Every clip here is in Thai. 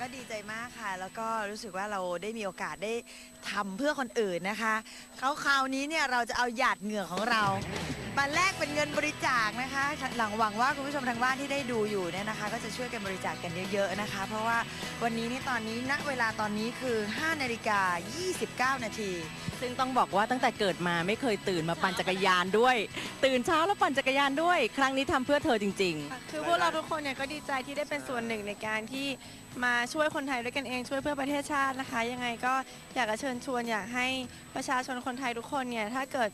ก็ดีใจมากค่ะ แล้วก็รู้สึกว่าเราได้มีโอกาสได้ทำเพื่อคนอื่นนะคะเขาคราวนี้เนี่ยเราจะเอาหยาดเหงื่อของเรามาแลกเป็นเงินบริจาคนะคะ หลังหวังว่าคุณผู้ชมทางบ้านที่ได้ดูอยู่เนี่ยนะคะ ก็จะช่วยกันบริจาคกันเยอะๆนะคะ เพราะว่าวันนี้นี่ตอนนี้ณเวลาตอนนี้คือ5นาฬิกา29 นาที ซึ่งต้องบอกว่าตั้งแต่เกิดมาไม่เคยตื่นมาปั่นจักรยานด้วย ตื่นเช้าแล้วปั่นจักรยานด้วย ครั้งนี้ทำเพื่อเธอจริง ๆ คือพวกเราทุกคนเนี่ยก็ดีใจที่ได้เป็นส่วนหนึ่งในการที่ มาช่วยคนไทยด้วยกันเองช่วยเพื่อประเทศชาตินะคะ ยังไงก็อยากจะเชิญชวนอยากให้ประชาชนคนไทยทุกคนเนี่ยถ้าเกิด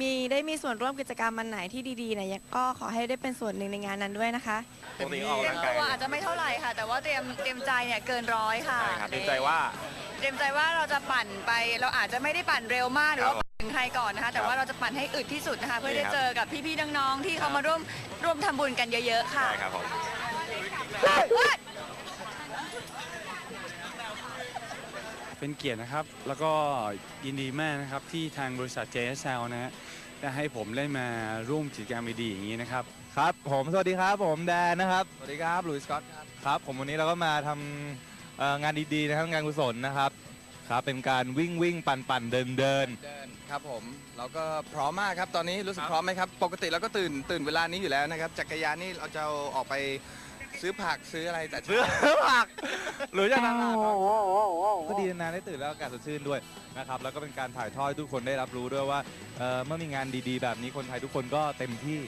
มีได้มีส่วนร่วมกิจกรรมมันไหนที่ดีๆเนี่ยก็ขอให้ได้เป็นส่วนหนึ่งในงานนั้นด้วยนะคะปกติออกเตรีกำยลัมงกาตัยวอาจจะไม่เท่าไหร่ค่ะ แต่ว่าเตรียมเตรียมใจเนี่ยเกินร้อยค่ะใช่ครับดีใจว่าเตรียมใจว่าเราจะปั่นไปเราอาจจะไม่ได้ปั่นเร็วมากหรือว่าครับปั่นถึงใครก่อนนะคะ แต่ว่าเราจะปั่นให้อึดที่สุดนะคะ เพื่อดีได้ครับเจอกับพี่ๆน้องๆที่เขามาร่วมร่วมทำบุญกันเยอะ ๆ ค่ะใช่ครับผม เป็นเกียรตินะครับ แล้วก็ยินดีมากนะครับที่ทางบริษัท JSL นะฮะได้ให้ผมได้มาร่วมกิจกรรมดีๆอย่างนี้นะครับ ครับผมสวัสดีครับผมแดนนะครับ สวัสดีครับหลุยส์สกอตครับครับ ผมวันนี้เราก็มาทำเอ่องานดีๆนะครับงานกุศลนะครับครับ เป็นการวิ่งวิ่งปั่นปั่นเดินเดิน เดินครับผมเราก็พร้อมมากครับตอนนี้รู้สึกพร้อมไหมครับ ปกติเราก็ตื่นตื่นเวลานี้อยู่แล้วนะครับจักรยานนี่เราจะเอาออกไปซื้อผักซื้ออะไรแต่ซื้อผักหรือจากนั้นก็ดีนา นๆได้ตื่นแล้วอากาศสดชื่นด้วยนะครับแล้วก็เป็นการถ่ายทอดให้ทุกคนได้รับรู้ด้วยว่าเอ่อเมื่อมีงานดีๆ แบบนี้คนไทยทุกคนก็เต็มที่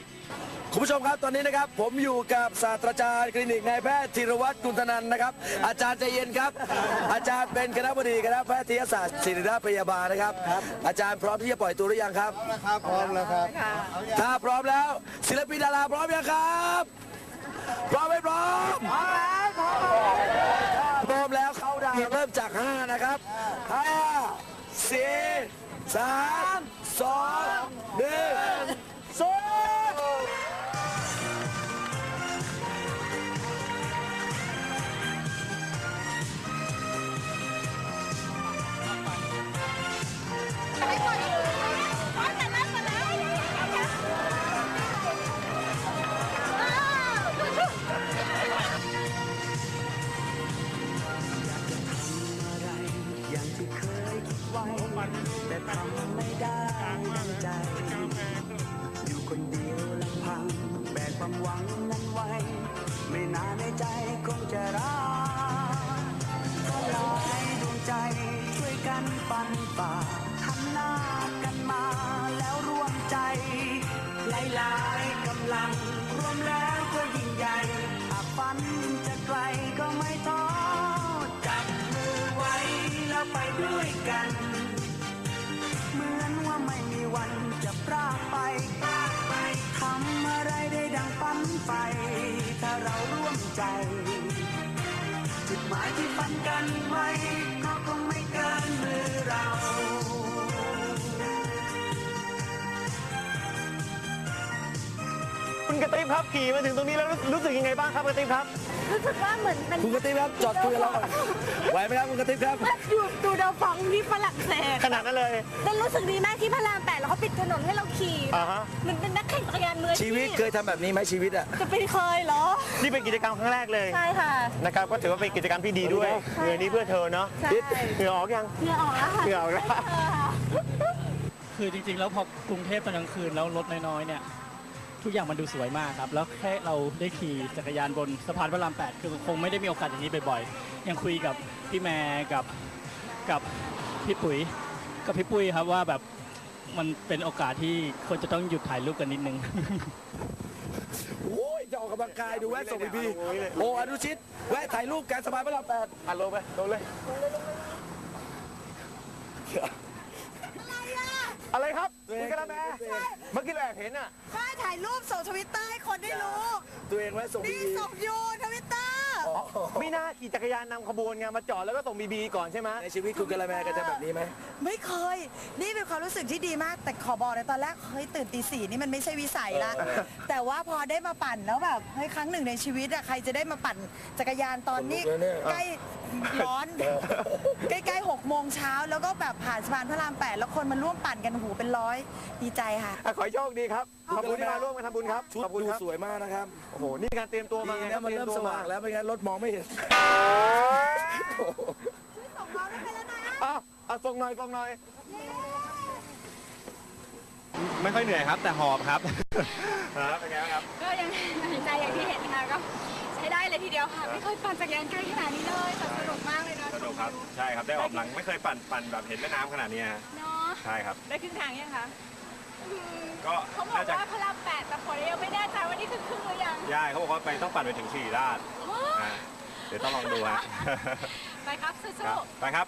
คุณผู้ชมครับตอนนี้นะครับผมอยู่กับศาสตราจารย์คลินิกนายแพทย์ธีรวัตรกุลธนันท์นะครับ อาจารย์ใจเย็นครับ อาจารย์เป็นคณะบดีคณะแพทยศาสตร์ศิริราชพยาบาลนะครับ อาจารย์พร้อมที่จะปล่อยตัวหรือยังครับพร้อมแล้วครับถ้าพร้อมแล้ว ศิลปินดาราพร้อมยังครับ พร้อมไม่พร้อมพร้อมแล้วพร้อมพร้อมแล้ว เริ่มจาก 5 นะครับ 5 4 3 2 1 0 ช่วยกันปันฝ่าหันหน้ากันมาแล้วร่วมใจ หลายๆกำลังรวมแล้วก็ยิ่งใหญ่หากฝันจะไกลก็ไม่ท้อจับมือไว้แล้วไปด้วยกัน เหมือนว่าไม่มีวันจะพรากไปพรากไปทำอะไรได้ดังฝันไป ถ้าเราร่วมใจ จุดหมายที่ฝันกันไว้ กระติบครับขี่มาถึงตรงนี้แล้วรู้รู้สึกยังไงบ้างครับกระติบครับ รู้สึกว่าเหมือนเป็นคุณกระติ๊บครับจอดคุยกับเราก่อนไหวไหมครับคุณกระติ๊บครับ อยู่ดูดาวฟองที่ฝรั่งเศสขนาดนั้นเลยแต่รู้สึกดีมากที่พระรามแปดแล้วเขาปิดถนนให้เราขี่อ่าฮะ เหมือนเป็นนักแข่งจักรยานมืออาชีวิตเคยทำแบบนี้ไหมชีวิตอะจะเป็นเคยเหรอ นี่เป็นกิจกรรมครั้งแรกเลยใช่ค่ะ นะครับก็ถือว่าเป็นกิจกรรมที่ดีด้วยใช่เงินนี้เพื่อเธอเนาะใช่เหงื่อออกยัง เหงื่อออกแล้วค่ะเหงื่อออกแล้ว ใช่ค่ะ คือจริงๆ แล้วพอกรุงเทพตอนกลางคืนแล้วรถน้อยๆ เนี่ย ทุกอย่างมันดูสวยมากครับ แล้วแค่เราได้ขี่จักรยานบนสะพานพระราม 8 คือคงไม่ได้มีโอกาสอย่างนี้บ่อยๆ ยังคุยกับพี่แม่กับกับพี่ปุ๋ยกับพี่ปุ้ยครับว่าแบบมันเป็นโอกาสที่คนจะต้องหยุดถ่ายรูปกันนิดนึง โอ้ยจะออกกำลังกายดูแวะส่งพีพีโออนุชิต แวะถ่ายรูปการสบายพระรามแปดอะลงไปลงเลย อะไรครับคุณกระแมเมื่อกี้เราแอบเห็นอะใช่ถ่ายรูปส่งทวิตเตอร์ให้คนได้รู้ ตัวเองแวะส่งพีนี่พีส่งยูทวิตเตอร์ไม่น่าขี่จักรยานนำขบวนไงมาจอดแล้วก็ส่งบีบีก่อนใช่ไหมในชีวิตคุณกระแมกันจะแบบนี้ไหม ไม่เคย นี่เป็นความรู้สึกที่ดีมาก แต่ขอบอกนะตอนแรกเฮ้ยตื่นตีสี่นี่มันไม่ใช่วิสัยละแต่ว่าพอได้มาปั่นแล้วแบบเฮ้ยครั้งหนึ่งในชีวิตอะใครจะได้มาปั่นจักรยานตอนนี้ขนลุกเลยเนี่ย ใกล้ร้อน ใกล้ๆหกโมงเช้าแล้วก็แบบผ่านสะพานพระรามแปดแล้วคนมาร่วมปั่นกันหูเป็นร้อยดีใจค่ะ อะขอให้โชคดีครับ ขอบคุณที่มาร่วมกันทำบุญครับชุดขอบคุณดูครับสวยมากนะครับโอ้โหนี่การเตรียมตัวมาดีไงนะมันเริ่มสว่างแล้วไม่งั้นรถมองไม่เห็นอะอะส่งหน่อยส่งหน่อยไม่ค่อยเหนื่อยครับ แต่หอบครับ ครับเป็นไงครับก็ยังตัดสินใจอย่างที่เห็นค่ะก็ใช้ได้เลยทีเดียวค่ะ ไม่เคยปั่นจักรยานไกลขนาดนี้เลยแต่สนุกมากเลยนะสนุกครับใช่ครับได้ออกกำลังไม่เคยปั่นปั่นแบบเห็นแม่น้ำขนาดนี้ฮะเนาะใช่ครับได้ครึ่งทางยังคะ ก็เขาบอกน่าจะว่าพระรามแปดแต่ฝนยังไม่แน่ใจว่านี่คือครึ่งหรือยังย่ายเขาบอกว่าไปต้องปั่นไปถึงสี่ราดว้าวนะเดี๋ยวต้องลองดูฮะไปครับสู้ครับไปครับ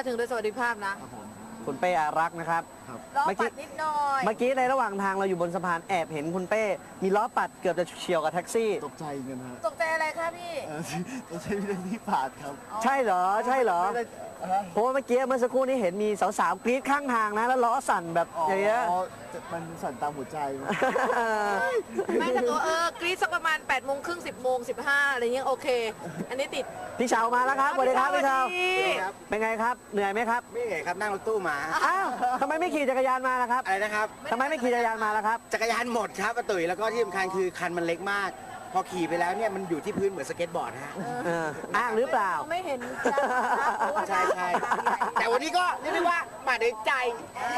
มาถึงโดยสวัสดิภาพนะคุณเป้อารักษ์นะครับล้อเมื่อกี้ปัดนิดหน่อยเมื่อกี้ในระหว่างทางเราอยู่บนสะพานแอบเห็นคุณเป้ มีล้อปัดเกือบจะเฉียวกับแท็กซี่ ตกใจกันฮะตกใจอะไรคะพี่เออตัวใช้วิธีที่ผาดครับ ใช่เหรอ ใช่เหรอ ไม่ได้ฮะ เพราะว่าเมื่อกี้เมื่อสักครู่นี้เห็นมีสาวๆกรี๊ดข้างทางนะ แล้วล้อสั่นแบบอย่างเงี้ย อ๋อมันสั่นตามหัวใจมั้ยไม่แต่ตัวเออกรีดสักประมาณ8ปดโมงครึ่งสิบโมงสิบห้าอะไรเงี้ยโอเค อันนี้ติด พี่เชาวมาแล้วครับสวัสดีครับพี่เชาวสวัสดีเป็นไงครับ เหนื่อยไหมครับไม่ไงครับนั่งรถตู้มาอ้าวทำไมไม่ขี่จักรยานมาล่ะครับอะไรนะครับทำไมไม่ขี่จักรยานมาล่ะครับ จักรยานหมดครับอาตุ๋ยแล้วก็ที่สำคัญคือคันมันเล็กมาก พอขี่ไปแล้วเนี่ยมันอยู่ที่พื้นเหมือนสเก็ตบอร์ดฮะ เอออ้างหรือเปล่า ไม่เห็นใช่ใช่แต่วันนี้ก็เรียกได้ว่ามาด้วยใจ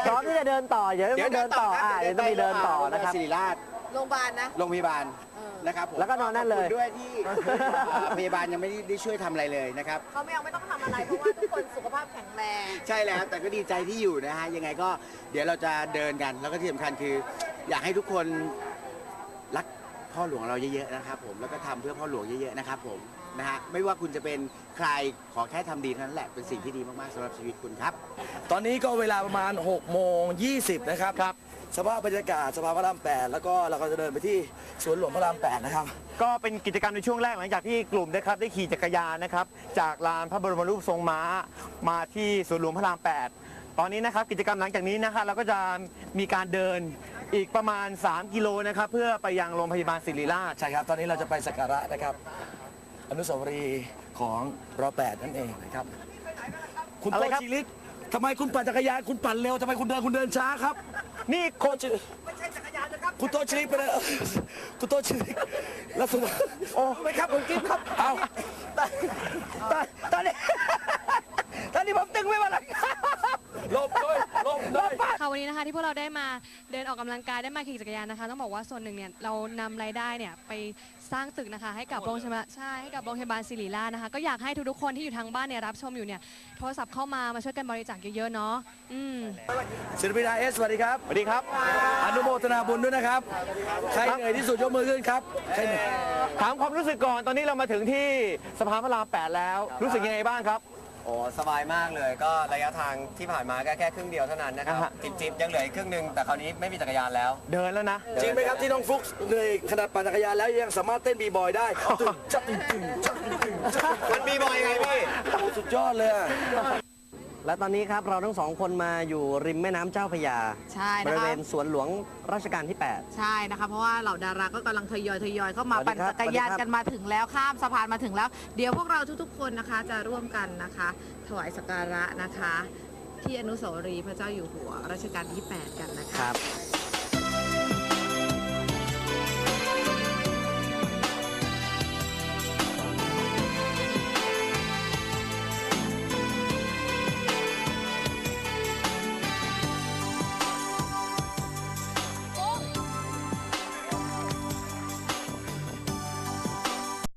พร้อมที่จะเดินต่อ เดี๋ยวต้องเดินต่ออ่าเดี๋ยวต้องมีเดินต่อนะครับ ศิริราชโรงพยาบาลนะ โรงพยาบาลเออนะครับผมแล้วก็นอนนั่นเลยขอบคุณด้วยที่เอ่อพยาบาลยังไม่ได้ได้ช่วยทำอะไรเลยนะครับ เขาไม่เอาไม่ต้องทำอะไร เพราะว่าทุกคนสุขภาพแข็งแรง ใช่แล้วแต่ก็ดีใจที่อยู่นะฮะยังไงก็เดี๋ยวเราจะเดินกัน แล้วก็ที่สำคัญคือ อยากให้ทุกคนรัก พ่อหลวงเราเยอะๆนะครับผมแล้วก็ทำเพื่อพ่อหลวงเยอะๆนะครับผมนะฮะไม่ว่าคุณจะเป็นใครขอแค่ทำดีเท่านั้นแหละเป็นสิ่งที่ดีมากๆสำหรับชีวิตคุณครับ ตอนนี้ก็เวลาประมาณ6โมง20นะครับครับ สภาพบรรยากาศสภาพพระราม8แล้วก็เราก็จะเดินไปที่สวนหลวงพระราม8นะครับ ก็เป็นกิจกรรมในช่วงแรกหลังจากที่กลุ่มนะครับได้ขี่จักรยานนะครับ จากลานพระบรมรูปทรงม้า มาที่สวนหลวงพระราม 8 ตอนนี้นะครับกิจกรรมหลังจากนี้นะครับเราก็จะมีการเดินอีกประมาณ 3 กิโลนะครับเพื่อไปยังโรงพยาบาลศิริราช ใช่ครับ ตอนนี้เราจะไปสักการะนะครับ อนุสาวรีย์ของรอแปดนั่นเองนะครับ คุณอะไรโตครับชิลิกทำไมคุณปั่นจักรยานคุณปั่นเร็วทำไมคุณเดินคุณเดินช้าครับ นี่โคชคุณโตชิลิกไปเลยคุณโตชิลิกแล้วสุด โอ้ไม่ครับคุณกิ๊ฟครับเอาตอนตอนนี้ตอนนี้ผมตึงไม่มาแล้ว หลบด้วยหลบด้วย ค่ะวันนี้นะคะ ที่พวกเราได้มาเดินออกกำลังกายได้มาขี่จักรยานนะคะต้องบอกว่าส่วนหนึ่งเนี่ยเรานำรายได้เนี่ยไปสร้างตึกนะคะ ให้กับโรงพยาบาลใช่ให้กับโรงพยาบาลศิริราชนะคะ ก็อยากให้ทุกๆคนที่อยู่ทางบ้านเนี่ยรับชมอยู่เนี่ยโทรศัพท์เข้ามามาช่วยกันบริจาคเยอะๆเนาะอืม ศิลปินอาเอสสวัสดีครับ สวัสดีครับ อนุโมทนาบุญด้วยนะครับ ใครเหนื่อยที่สุดยกมือขึ้นครับใครเหนื่อย ถามความรู้สึกก่อนตอนนี้เรามาถึงที่สะพานพระราม8แล้ว รู้สึกยังไงบ้างครับ โอ้สบายมากเลย ก็ระยะทางที่ผ่านมาก็แค่ครึ่งเดียวเท่านั้นนะครับอ่าฮะ จิบจิบยังเหลืออีกครึ่งหนึ่งแต่คราวนี้ไม่มีจักรยานแล้ว เดินแล้วนะ จริงไหมครับที่น้องฟลุ๊กเหนื่อยขนาดปั่นจักรยานแล้วยังสามารถเต้นบีบอยได้ตึงจับตึงตึงจับตึงตึงจับมันบีบอยไงพี่ โอ้สุดยอดเลยอะ และตอนนี้ครับเราทั้งสองคนมาอยู่ริมแม่น้ำเจ้าพระยา ใช่บนะริเวคะณสวนหลวงรัชกาลที่ ใช่นะคะเพราะว่าเหล่าดาราก็กำลังทยอยทยอยเข้ามาสวัสดีปั่นครับจักรยานสวัสดีครับ กันมาถึงแล้วข้ามสะพานมาถึงแล้ว เดี๋ยวพวกเราทุกๆคนนะคะจะร่วมกันนะคะ ถวายสักการะนะคะ ที่อนุสาวรีย์พระเจ้าอยู่หัวรัชกาลที่ 8 กันนะ8คะครับ